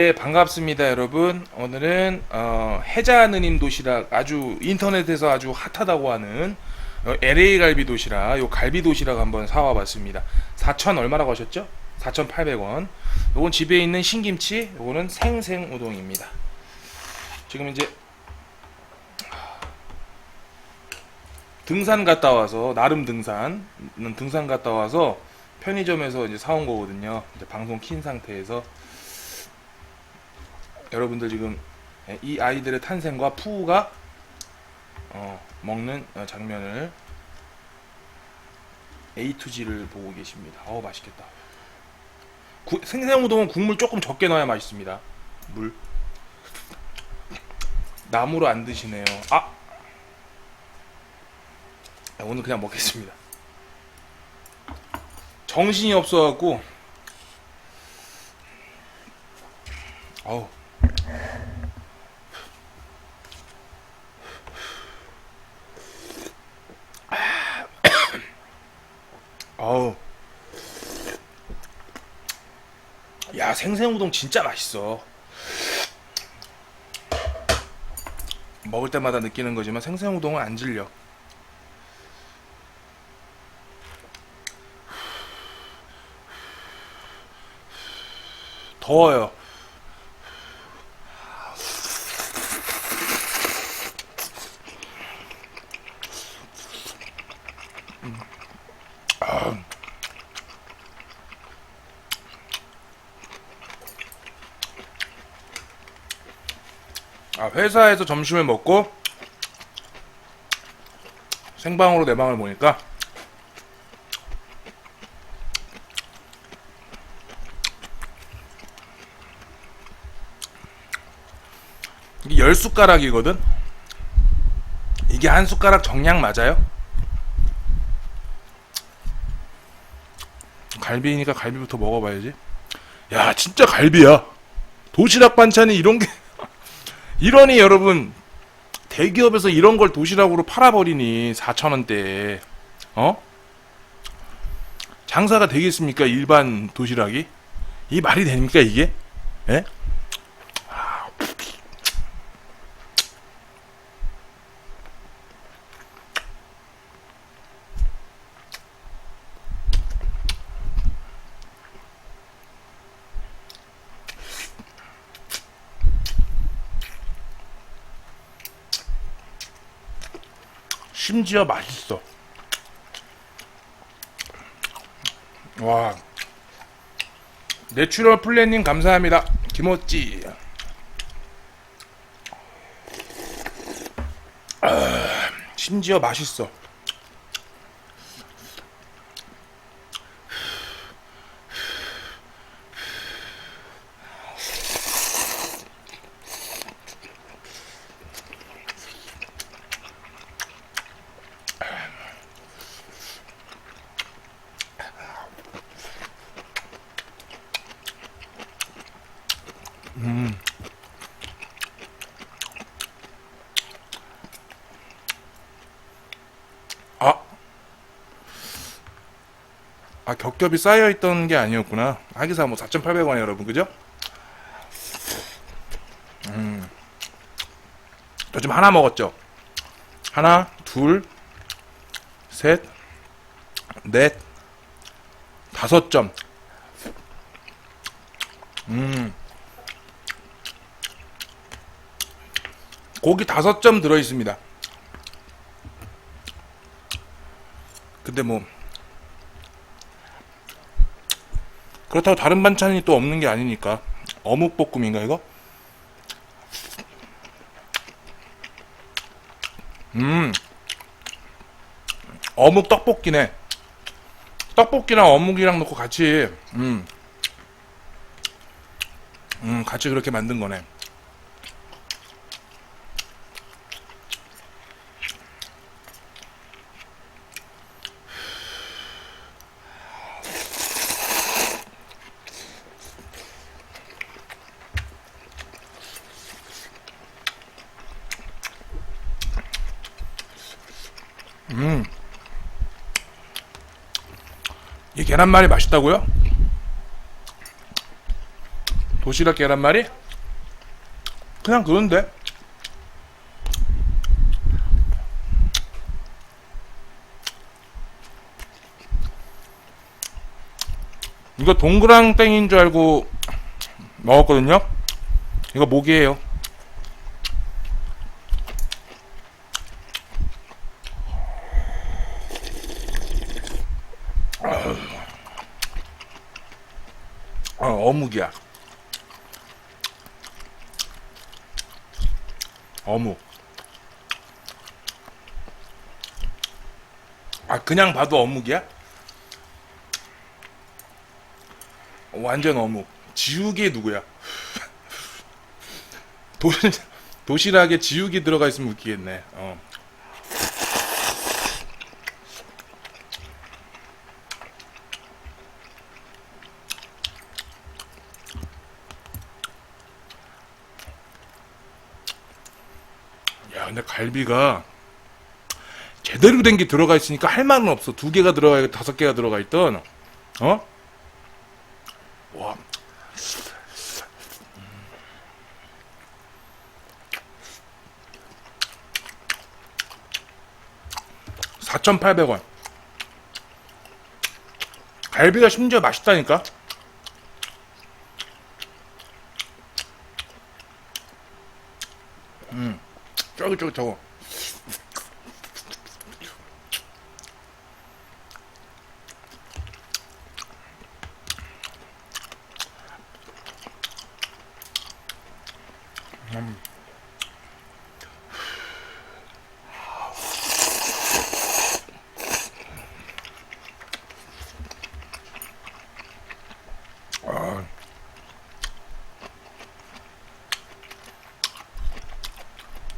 네, 반갑습니다, 여러분. 오늘은 어, 해자느님 도시락 아주 인터넷에서 아주 핫하다고 하는 어, LA 갈비 도시락, 요 갈비 도시락 한번 사와 봤습니다. 4천 얼마라고 하셨죠? 4,800원. 요건 집에 있는 신김치, 요거는 생생 우동입니다. 지금 이제 등산 갔다 와서 나름 등산, 음, 등산 갔다 와서 편의점에서 이제 사온 거거든요. 이제 방송 킨 상태에서 여러분들 지금 예, 이 아이들의 탄생과 푸우가 어, 먹는 어, 장면을 A to G를 보고 계십니다. 어우 맛있겠다. 구- 생생우동은 국물 조금 적게 넣어야 맛있습니다. 물. 나무로 안 드시네요. 아! 아, 오늘 그냥 먹겠습니다. 정신이 없어갖고 어우 어우. 야, 생생우동 진짜 맛있어. 먹을 때마다 느끼는 거지만 생생우동은 안 질려. 더워요. 회사에서 점심을 먹고 생방으로 내 방을 보니까 이게 열 숟가락이거든. 이게 한 숟가락 정량 맞아요? 갈비니까 갈비부터 먹어봐야지. 야, 진짜 갈비야. 도시락 반찬이 이런 게 이러니 여러분 대기업에서 이런 걸 도시락으로 팔아버리니 4천원대 어? 장사가 되겠습니까 일반 도시락이? 이 말이 됩니까 이게? 예? 심지어 맛있어. 와. 내추럴 플랜님 감사합니다. 김어찌. 아, 심지어 맛있어 아. 아, 겹겹이 쌓여있던 게 아니었구나. 하기사 뭐 4,800원에 여러분, 그죠? 음. 저 지금 하나 먹었죠? 하나, 둘, 셋, 넷, 다섯 점. 음. 고기 다섯 점 들어있습니다. 근데 뭐 그렇다고 다른 반찬이 또 없는 게 아니니까. 어묵 볶음인가 이거? 음. 어묵 떡볶이네. 떡볶이랑 어묵이랑 넣고 같이 음, 음 같이 그렇게 만든 거네 음. 이 계란말이 맛있다고요? 도시락 계란말이? 그냥 그런데 이거 동그랑땡인 줄 알고 먹었거든요 이거 모기예요 어, 어묵이야 어묵. 아 그냥 봐도 어묵이야? 완전 어묵. 지우개 누구야? 도, 도시락에 지우개 들어가 있으면 웃기겠네. 어. 근데 갈비가 제대로 된 게 들어가 있으니까 할 말은 없어. 두 개가 들어가 있고 다섯 개가 들어가 있던, 어? 와. 4,800원. 갈비가 심지어 맛있다니까? 그렇 죠.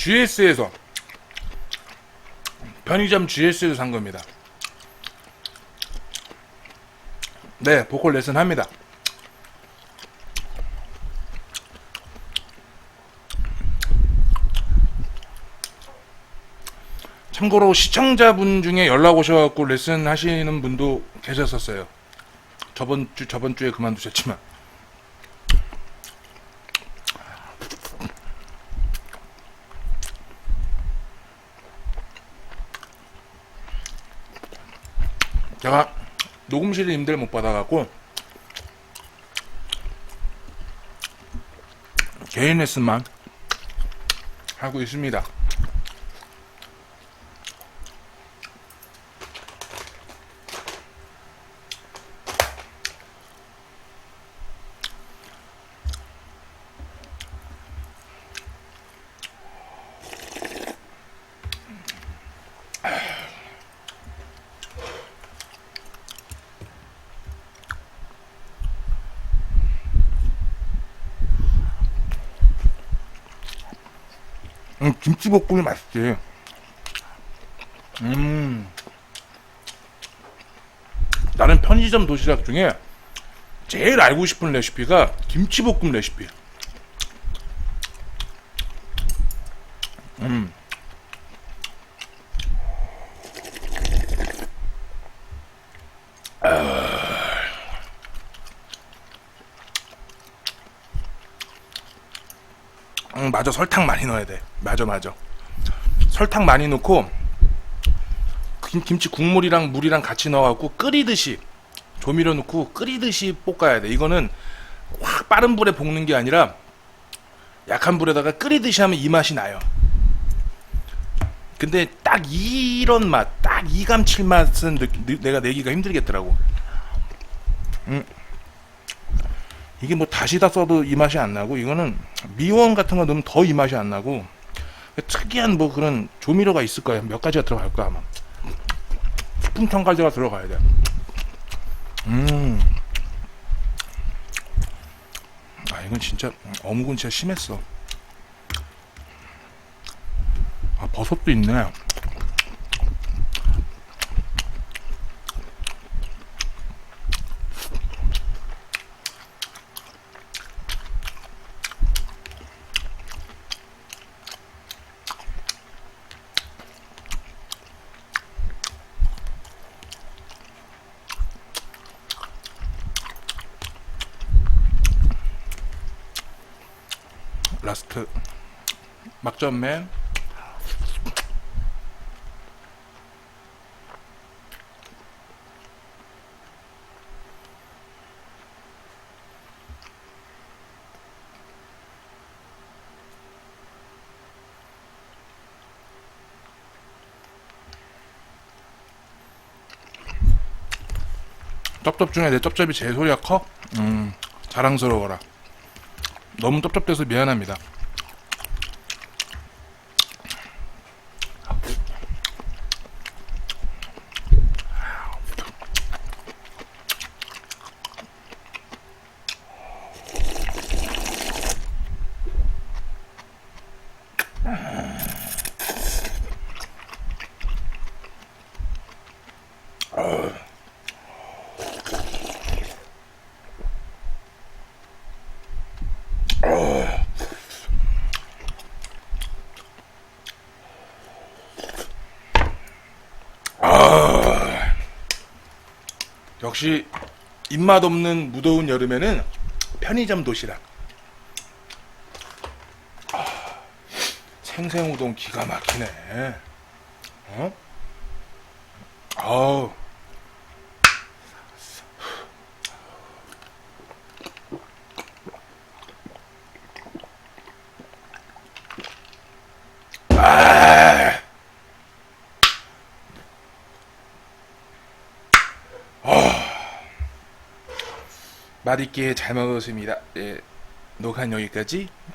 GS에서 편의점 GS에서 산 겁니다. 네, 보컬 레슨 합니다. 참고로 시청자분 중에 연락 오셔갖고 레슨 하시는 분도 계셨었어요. 저번 주 저번 주에 그만두셨지만 제가 녹음실 임대를 못 받아갖고 개인 레슨만 하고 있습니다. 음, 김치볶음이 맛있지. 음. 나는 편의점 도시락 중에 제일 알고 싶은 레시피가 김치볶음 레시피. 음. 음, 맞아. 설탕 많이 넣어야 돼. 맞아, 맞아. 설탕 많이 넣고 김, 김치 국물이랑 물이랑 같이 넣어갖고 끓이듯이 조미료 넣고 끓이듯이 볶아야 돼. 이거는 확 빠른 불에 볶는 게 아니라 약한 불에다가 끓이듯이 하면 이 맛이 나요. 근데 딱 이런 맛, 딱 이 감칠맛은 느, 느- 내가 내기가 힘들겠더라고. 음. 이게 뭐 다시다 써도 이 맛이 안 나고 이거는 미원 같은 거 넣으면 더 이 맛이 안 나고 특이한 뭐 그런 조미료가 있을 거예요. 몇 가지가 들어갈 거야 아마. 첨가제가 들어가야 돼. 음. 아 이건 진짜 어묵은 진짜 심했어. 아 버섯도 있네. 라스트. 막전맨. 쩝쩝 중에 내 쩝쩝이 제일 소리가 커? 음 자랑스러워라 너무 쩝쩝대서 미안합니다 역시 입맛 없는 무더운 여름에는 편의점 도시락. 아, 생생우동 기가 막히네. 어? 아우. 맛있게 잘 먹었습니다. 예, 녹한 여기까지 뿅!